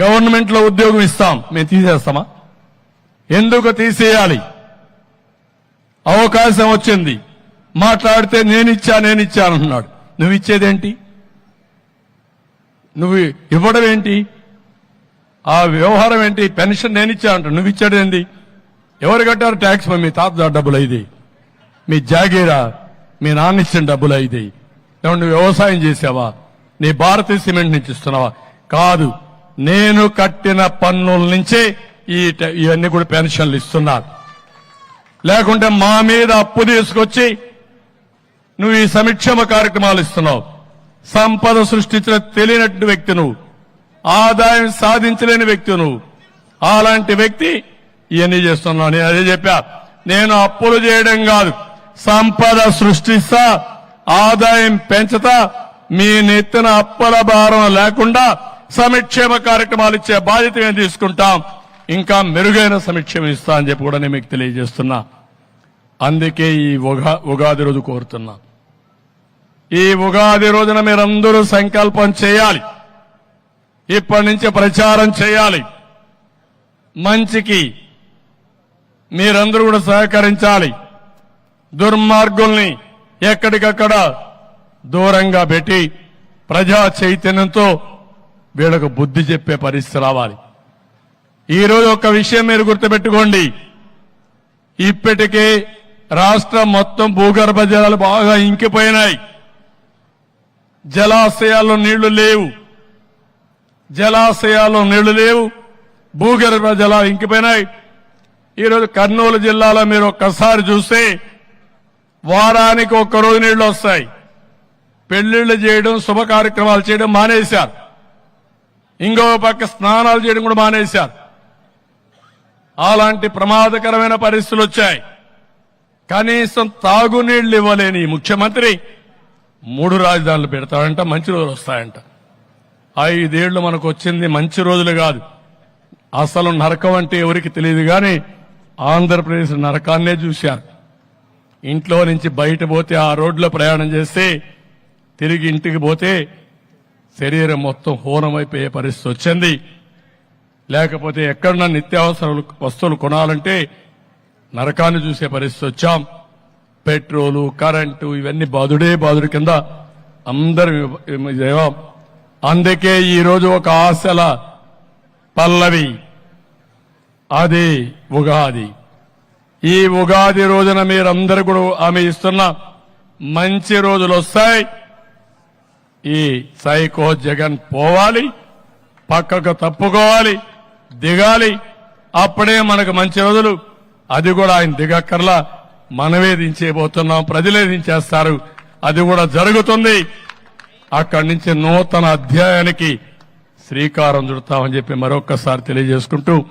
గవర్నమెంట్లో ఉద్యోగం ఇస్తాం. మేము తీసేస్తామా? ఎందుకు తీసేయాలి? అవకాశం వచ్చింది. మాట్లాడితే నేనిచ్చా నేనిచ్చా అంటున్నాడు. నువ్వు ఇచ్చేదేంటి? నువ్వు ఇవ్వడం ఏంటి? ఆ వ్యవహారం ఏంటి? పెన్షన్ నేనిచ్చా అంట నువ్వు ఇచ్చాడేంది ఎవరు కట్టారు ట్యాక్స్? మీ తాత డబ్బులు ఇది మీ జాగీరా మీ నాన్న ఇచ్చిన డబ్బులు ఇది నువ్వు వ్యవసాయం చేసావా? నీ భారతీయ సిమెంట్ నుంచి ఇస్తున్నావా? కాదు. నేను కట్టిన పన్నుల నుంచి ఈ ఇవన్నీ కూడా పెన్షన్లు ఇస్తున్నారు. లేకుంటే మా మీద అప్పు తీసుకొచ్చి నువ్వు ఈ సంక్షేమ కార్యక్రమాలు ఇస్తున్నావు. సంపద సృష్టించిన తెలియనట్టు వ్యక్తి నువ్వు. ఆదాయం సాధించలేని వ్యక్తి నువ్వు. అలాంటి వ్యక్తి ఇవన్నీ చేస్తున్నావు. నేను అదే చెప్పా. నేను అప్పులు చేయడం కాదు. సంపద సృష్టిస్తా ఆదాయం పెంచుతా మీ నెత్తిన అప్పుల భారం లేకుండా సంక్షేమ కార్యక్రమాలు ఇచ్చే బాధ్యత మేము తీసుకుంటాం. ఇంకా మెరుగైన సంక్షేమం ఇస్తా అని చెప్పి కూడా నేను మీకు తెలియజేస్తున్నా. అందుకే ఈ ఉగా ఉగాది రోజు కోరుతున్నా. ఈ ఉగాది రోజున మీరందరూ సంకల్పం చేయాలి. ఇప్పటి నుంచి ప్రచారం చేయాలి. మంచికి మీరందరూ కూడా సహకరించాలి. దుర్మార్గుల్ని ఎక్కడికక్కడ దూరంగా పెట్టి ప్రజా చైతన్యంతో వీళ్ళకు బుద్ధి చెప్పే పరిస్థితి రావాలి. ఈరోజు ఒక విషయం మీరు గుర్తుపెట్టుకోండి. ఇప్పటికే రాష్ట్రం మొత్తం భూగర్భ జలాలు బాగా ఇంకిపోయినాయి. జలాశయాల్లో నీళ్ళు లేవు. జలాశయాల్లో నీళ్ళు లేవు. భూగర్భ జలాలు ఇంకిపోయినాయి. ఈరోజు కర్నూలు జిల్లాలో మీరు ఒక్కసారి చూస్తే వారానికి ఒక్కరోజు నీళ్ళు వస్తాయి. పెళ్ళిళ్ళు చేయడం శుభ కార్యక్రమాలు చేయడం మానేశారు. ఇంకో పక్క స్నానాలు చేయడం కూడా మానేశారు. అలాంటి ప్రమాదకరమైన పరిస్థితులు వచ్చాయి. కనీసం తాగునీళ్ళు ఇవ్వలేని ఈ ముఖ్యమంత్రి మూడు రాజధానులు పెడతాడంట మంచి రోజులు వస్తాయంట. ఐదేళ్ళు మనకు వచ్చింది మంచి రోజులు కాదు. అసలు నరకం అంటే ఎవరికి తెలియదు కానీ ఆంధ్రప్రదేశ్ నరకాన్నే చూశారు. ఇంట్లో నుంచి బయట పోతే ఆ రోడ్లో ప్రయాణం చేస్తే తిరిగి ఇంటికి పోతే శరీరం మొత్తం హోనమైపోయే పరిస్థితి వచ్చింది. లేకపోతే ఎక్కడన్నా నిత్యావసర వస్తువులు కొనాలంటే నరకాన్ని చూసే పరిస్థితి వచ్చాం. పెట్రోలు కరెంటు ఇవన్నీ బాధుడే బాధుడి కింద అందరం అందుకే ఈరోజు ఒక ఆశల పల్లవి. అది ఉగాది. ఈ ఉగాది రోజున మీరందరూ కూడా ఆమె ఇస్తున్న మంచి రోజులు వస్తాయి. ఈ సైకో జగన్ పోవాలి పక్కకు తప్పుకోవాలి దిగాలి. అప్పుడే మనకు మంచి రోజులు. అది కూడా ఆయన దిగక్కర్లా. మనమే దించేయబోతున్నాం ప్రజలే దించేస్తారు. అది కూడా జరుగుతుంది. అక్కడి నుంచి నూతన అధ్యాయానికి శ్రీకారం చుడతామని చెప్పి మరొక్కసారి తెలియజేసుకుంటూ